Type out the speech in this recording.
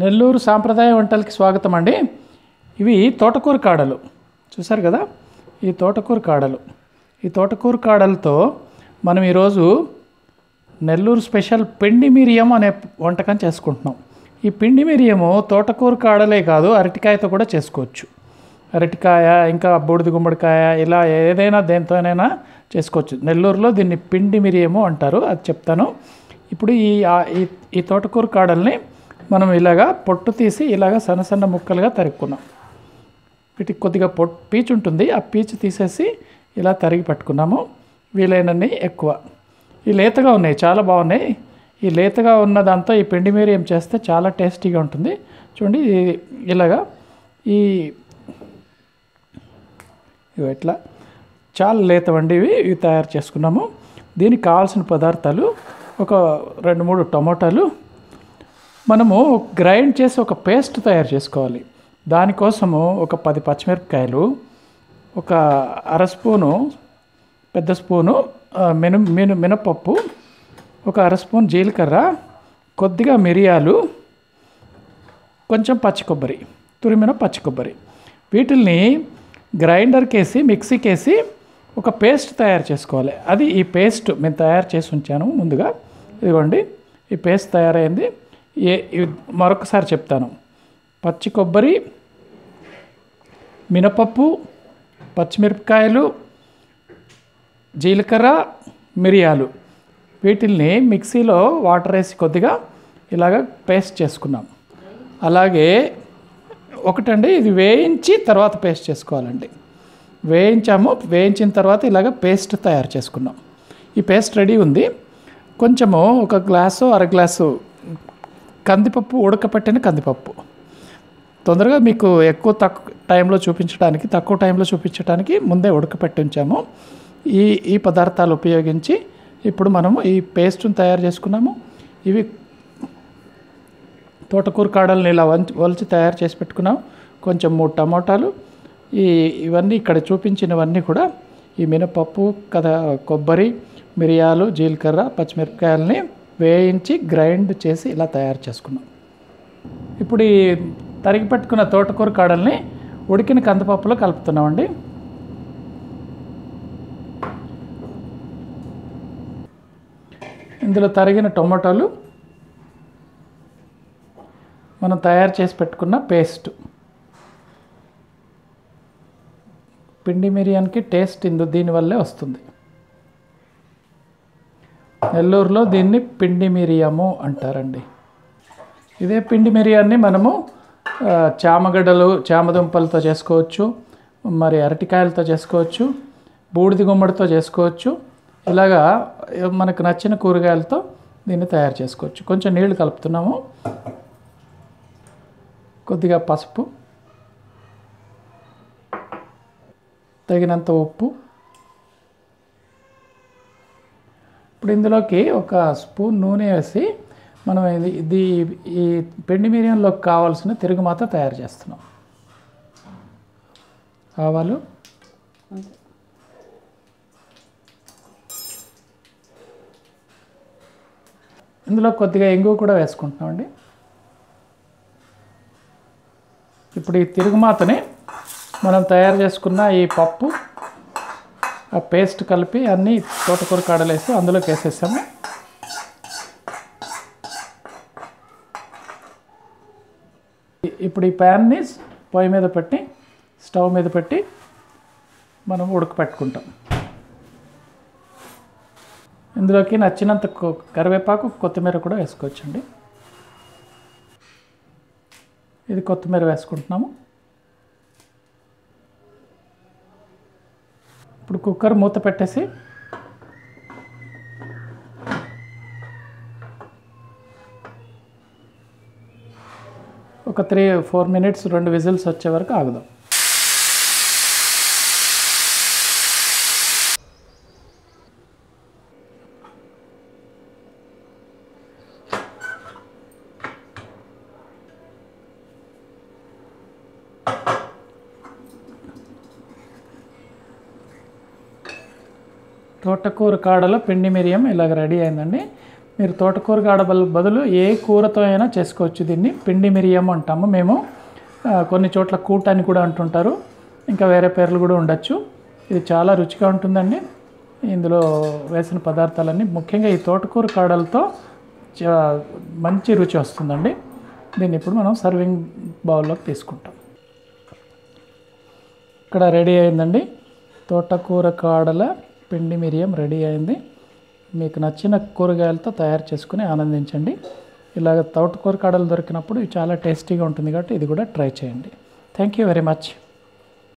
నెల్లూరు సాంప్రదాయ వంటలకి స్వాగతం అండి. ఇవి తోటకూర కాడలు. చూసారు కదా? ఈ తోటకూర కాడలు. ఈ తోటకూర కాడలతో మనం ఈరోజు నెల్లూరు స్పెషల్ పిండి మిరియం అనే వంటకం చేసుకుంటున్నాం. ఈ పిండి మిరియము తోటకూర కాడలే కాదు అరటికాయతో కూడా చేసుకోవచ్చు. అరటికాయ ఇంకా బూడిద గుమ్మడికాయ ఇలా ఏదైనా దేనితోనైనా చేసుకోవచ్చు. నెల్లూరులో దీన్ని పిండి మిరియము అంటారు అది చెప్తాను. ఇప్పుడు ఈ ఈ తోటకూర కాడల్ని మనం ఇలాగా పొట్టు తీసి ఇలాగా సన్న సన్న ముక్కలుగా తరుక్కున్నాం వీటికి కొద్దిగా పొట్ పీచు ఉంటుంది. ఆ పీచు తీసేసి ఇలా తరిగి పట్టుకున్నాము. వీలైనన్ని ఎక్కువ. ఈ లేతగా ఉన్నాయి. చాలా బాగున్నాయి. ఈ లేతగా ఉన్న దాంతో ఈ పిండి మీరు ఏం చేస్తే చాలా టేస్టీగా ఉంటుంది. చూడండి ఇది ఇలాగా ఈ ఇవి ఇట్లా చాలా లేతవండి ఇవి. ఇవి తయారు చేసుకున్నాము. దీనికి కావాల్సిన పదార్థాలు ఒక రెండు మూడు టమోటాలు మనము గ్రైండ్ చేసి ఒక పేస్ట్ తయారు చేసుకోవాలి. దానికోసము ఒక పది పచ్చిమిరపకాయలు ఒక అర స్పూను పెద్ద స్పూను ఆ, మిను మిను మినపప్పు ఒక అర స్పూన్ జీలకర్ర కొద్దిగా మిరియాలు కొంచెం పచ్చి కొబ్బరి తురిమిన పచ్చి కొబ్బరి. వీటిల్ని గ్రైండర్కి వేసి మిక్సీకి వేసి ఒక పేస్ట్ తయారు చేసుకోవాలి. అది ఈ పేస్ట్ మేము తయారు చేసి ఉంచాను ముందుగా. ఇదిగోండి ఈ పేస్ట్ తయారైంది. ఏ మరొకసారి చెప్తాను. పచ్చి కొబ్బరి మినపప్పు పచ్చిమిరపకాయలు జీలకర్ర మిరియాలు. వీటిల్ని మిక్సీలో వాటర్ వేసి కొద్దిగా ఇలాగ పేస్ట్ చేసుకున్నాం. అలాగే ఒకటండి ఇది వేయించి తర్వాత పేస్ట్ చేసుకోవాలండి. వేయించాము వేయించిన తర్వాత ఇలాగ పేస్ట్ తయారు చేసుకున్నాం. ఈ పేస్ట్ రెడీ ఉంది. కొంచెము ఒక గ్లాసు అర గ్లాసు కందిపప్పు ఉడకపెట్టిన కందిపప్పు. తొందరగా మీకు ఎక్కువ తక్కువ టైంలో చూపించడానికి తక్కువ టైంలో చూపించడానికి ముందే ఉడకపెట్టి ఉంచాము. ఈ ఈ పదార్థాలు ఉపయోగించి ఇప్పుడు మనము ఈ పేస్ట్ని తయారు చేసుకున్నాము. ఇవి తోటకూర కాడల్ని ఇలా వంచి వలిచి తయారు చేసి పెట్టుకున్నాం. కొంచెం మూడు టమోటాలు. ఈ ఇవన్నీ ఇక్కడ చూపించినవన్నీ కూడా ఈ మినపప్పు కథ కొబ్బరి మిరియాలు జీలకర్ర పచ్చిమిరపకాయలని వేయించి గ్రైండ్ చేసి ఇలా తయారు చేసుకున్నాం. ఇప్పుడు ఈ తరిగి పెట్టుకున్న తోటకూర కాడల్ని ఉడికిన కందిపప్పులో కలుపుతున్నామండి. ఇందులో తరిగిన టొమాటోలు మనం తయారు చేసి పెట్టుకున్న పేస్ట్. పిండి మిరియానికి టేస్ట్ ఇందు దీనివల్లే వస్తుంది. నెల్లూరులో దీన్ని పిండి మిరియము అంటారండి. ఇదే పిండి మిరియాన్ని మనము చామగడ్డలు చామదుంపలతో చేసుకోవచ్చు మరి అరటికాయలతో చేసుకోవచ్చు బూడిది గుమ్మడితో చేసుకోవచ్చు ఇలాగా మనకు నచ్చిన కూరగాయలతో దీన్ని తయారు చేసుకోవచ్చు. కొంచెం నీళ్ళు కలుపుతున్నాము. కొద్దిగా పసుపు తగినంత ఉప్పు ఇప్పుడు ఇందులోకి ఒక స్పూన్ నూనె వేసి మనం ఇది ఇది ఈ పెండి మిరియంలోకి కావాల్సిన తిరుగుమాత తయారు చేస్తున్నాం. ఆవాలు. ఇందులో కొద్దిగా ఎంగువ కూడా వేసుకుంటున్నామండి. ఇప్పుడు ఈ తిరుగుమాతని మనం తయారు చేసుకున్న ఈ పప్పు ఆ పేస్ట్ కలిపి అన్నీ తోటకూర కాడలేసి అందులోకి వేసేసాము. ఇప్పుడు ఈ ప్యాన్ని పొయ్యి మీద పెట్టి స్టవ్ మీద పెట్టి మనం ఉడకపెట్టుకుంటాం. ఇందులోకి నచ్చినంత కరివేపాకు కొత్తిమీర కూడా వేసుకోవచ్చండి. ఇది కొత్తిమీర వేసుకుంటున్నాము. ఇప్పుడు కుక్కర్ మూత పెట్టేసి ఒక త్రీ ఫోర్ మినిట్స్ రెండు విజిల్స్ వచ్చే వరకు ఆగుదాం. తోటకూర కాడలో పిండి మిరియం ఇలాగ రెడీ అయిందండి. మీరు తోటకూర కాడ బదులు ఏ కూరతో అయినా చేసుకోవచ్చు దీన్ని. పిండి మిరియం అంటాము మేము. కొన్ని చోట్ల కూట అని కూడా అంటుంటారు. ఇంకా వేరే పేర్లు కూడా ఉండొచ్చు. ఇది చాలా రుచిగా ఉంటుందండి. ఇందులో వేసిన పదార్థాలన్నీ ముఖ్యంగా ఈ తోటకూర కాడలతో మంచి రుచి వస్తుందండి. దీన్ని ఇప్పుడు మనం సర్వింగ్ బౌల్లోకి తీసుకుంటాం. ఇక్కడ రెడీ అయిందండి. తోటకూర కాడల పిండి మిరియం రెడీ అయింది. మీకు నచ్చిన కూరగాయలతో తయారు చేసుకుని ఆనందించండి. ఇలాగ తోటకూర కాడలు దొరికినప్పుడు చాలా టేస్టీగా ఉంటుంది కాబట్టి ఇది కూడా ట్రై చేయండి. Thank you very much